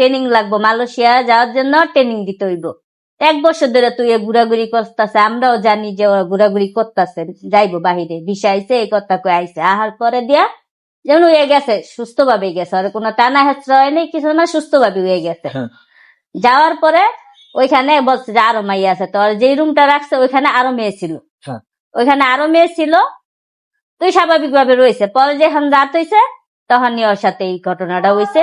Training লাগবো। Malaysia যাওয়ার জন্য ট্রেনিং দিতে হইব। এক বছর ধরে তুই ঘুরাঘুরি করতেছে আমরাও জানি যে ওরা ঘুরাঘুরি করতেছে। যাইবো বাহিরে। বিষা আইছে এই কথা কয়ে আইছে। আহার পরে দিয়া যেমন হয়ে গেছে সুস্থ ভাবে গেছে। আর কোনো টানা হেঁচড়া হয় নাই কিছু না সুস্থ ভাবে হয়ে গেছে। হ্যাঁ। যাওয়ার পরে ওইখানে বলছে যে আরও মাইয়া আছে। তো আর যেই রুমটা রাখছে ওইখানে আরও মেয়ে ছিল। হ্যাঁ। ওইখানে আরও মেয়ে ছিল। তুই স্বাভাবিক ভাবে রয়েছে। পরে যখন রাত হয়েছে তখনই ওর সাথে এই ঘটনাটা হয়েছে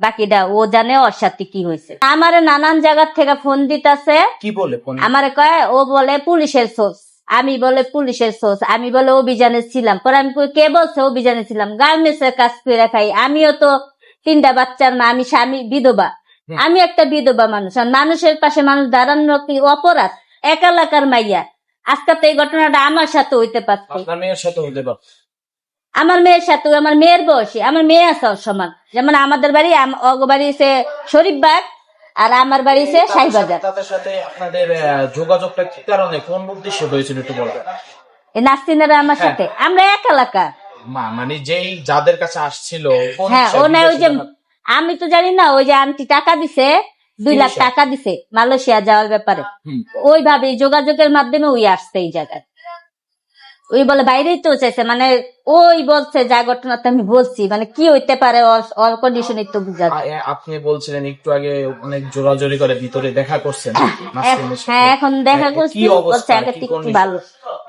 বাকিটা ও জানে ওর সাথে কি হয়েছে। আমারে নানান জায়গার থেকে ফোন দিতাছে। কি বলে আমারে কয় ও বলে পুলিশের সোর্স আমি বলে পুলিশের সোর্স আমি বলে অভিযানে ছিলাম। পরে আমি কে বলছে অভিযানে ছিলাম? গার্মেন্টস এর কাজ করে খাই। আমিও তো তিনটা বাচ্চার মা আমি স্বামী বিধবা। আমি একটা বিধবা মানুষ। আর মানুষের পাশে মানুষ দাঁড়ানো কি অপরাধ। এক এলাকার মাইয়া। আজকে তো এই ঘটনাটা আমার সাথে হইতে পারত আপনার মেয়ের সাথে হতে পারে আমার মেয়ের সাথে আমার মেয়ের বয়সী আমার মেয়ে আছে সমান। যেমন আমাদের বাড়ি অগ বাড়ি সে শরীফবাগ আর আমার বাড়ি সে শাহিবাজার। তাদের সাথে আপনাদের যোগাযোগটা কি কারণে? কোন উদ্দেশ্যে হয়েছিল একটু বলবেন এই নাস্তিনারা আমার হ্যাঁ। সাথে। আমরা এক এলাকা। মা- মানে যেই যাদের কাছে আসছিল হ্যাঁ ও না ওই যে আমি তো জানি না ওই যে আন্টি টাকা দিছে দুই লাখ টাকা দিছে মালয়েশিয়া যাওয়ার ব্যাপারে। ওইভাবে যোগাযোগের মাধ্যমে ওই আসছে এই জায়গায়। ওই বলে বাইরেই তো চাইছে মানে ওই বলছে যা ঘটনাটা আমি বলছি মানে কি হইতে পারে অল কন্ডিশন তো বুঝা আপনি বলছিলেন একটু আগে অনেক জোরাজোরি করে ভিতরে দেখা করছেন হ্যাঁ এখন দেখা কি করছি অবস্থা, বলছে আগে কি একটু condition? ভালো।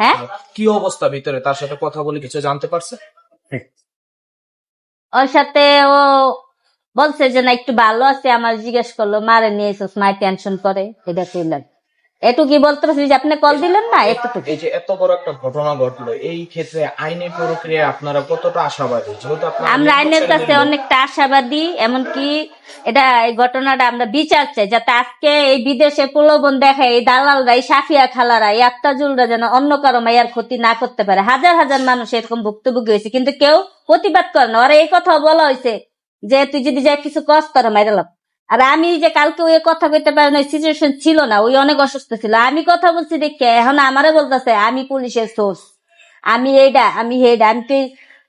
হ্যাঁ? কি অবস্থা ভিতরে? তার সাথে কথা বলে কিছু জানতে পারছে? ওর সাথে ও বলছে যে না একটু ভালো আছে আমার জিজ্ঞেস করল মারে নিয়ে এসোস মায় টেনশন করে? এটা কইলাম একটু কি বলতে পারছি যে আপনি কল দিলেন না? একটু এই যে এত বড় একটা ঘটনা ঘটলো এই ক্ষেত্রে আইনি প্রক্রিয়া আপনারা কতটা আশাবাদী? যেহেতু আপনারা আমরা আইনের কাছে অনেকটা আশাবাদী এমনকি এটা এই ঘটনাটা আমরা বিচার চাই যাতে আজকে এই বিদেশে প্রলোভন দেখে এই দালালরা এই সাফিয়া খালারা এই আত্মাজুলরা যেন অন্য কারও মাইয়ার ক্ষতি না করতে পারে। হাজার হাজার মানুষ এরকম ভুক্তভোগী হয়েছে কিন্তু কেউ প্রতিবাদ করে না। ওরা এই কথা বলা হয়েছে যে তুই যদি যা কিছু তোরা মাইরালাম আর আমি যে কালকে ওই কথা কইতে পারি না সিচুয়েশন ছিল না ওই অনেক অসুস্থ ছিল। আমি কথা বলছি দেখে এখন আমারে বলতেছে আমি পুলিশের সোর্স আমি এইটা আমি হেডা আমি তো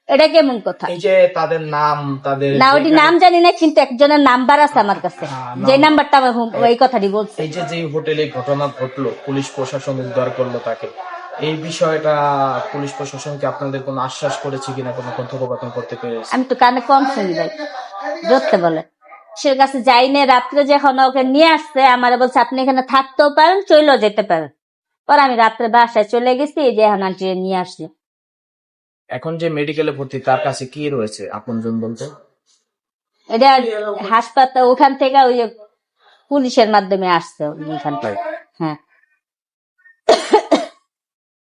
এটা কেমন কথা? এই যে তাদের নাম তাদের না ওটি নাম জানি না কিন্তু একজনের নাম্বার আছে আমার কাছে। হ্যাঁ, যে নাম্বারটা আমার ওই কথাটি বলছে। এই যে যে হোটেলে ঘটনা ঘটলো পুলিশ প্রশাসন উদ্ধার করল তাকে এই বিষয়টা পুলিশ প্রশাসনকে আপনাদের কোনো আশ্বাস করেছে কিনা কোনো কথোপকথন করতে পেরেছে? আমি তো কানে কম শুনি ভাই ধরতে বলে। সে কাছে যাই যাইনি রাত্রে যখন ওকে নিয়ে আসছে আমার বলছে আপনি এখানে থাকতেও পারেন চলেও যেতে পারেন। পরে আমি রাত্রে বাসায় চলে গেছি এই যে এখন আন্টি নিয়ে আসলো এখন যে মেডিকেলে ভর্তি তার কাছে কি রয়েছে? আপনজন বলতে? এটা হাসপাতাল ওখান থেকে ওই পুলিশের মাধ্যমে আসছে ওইখান থেকে হ্যাঁ।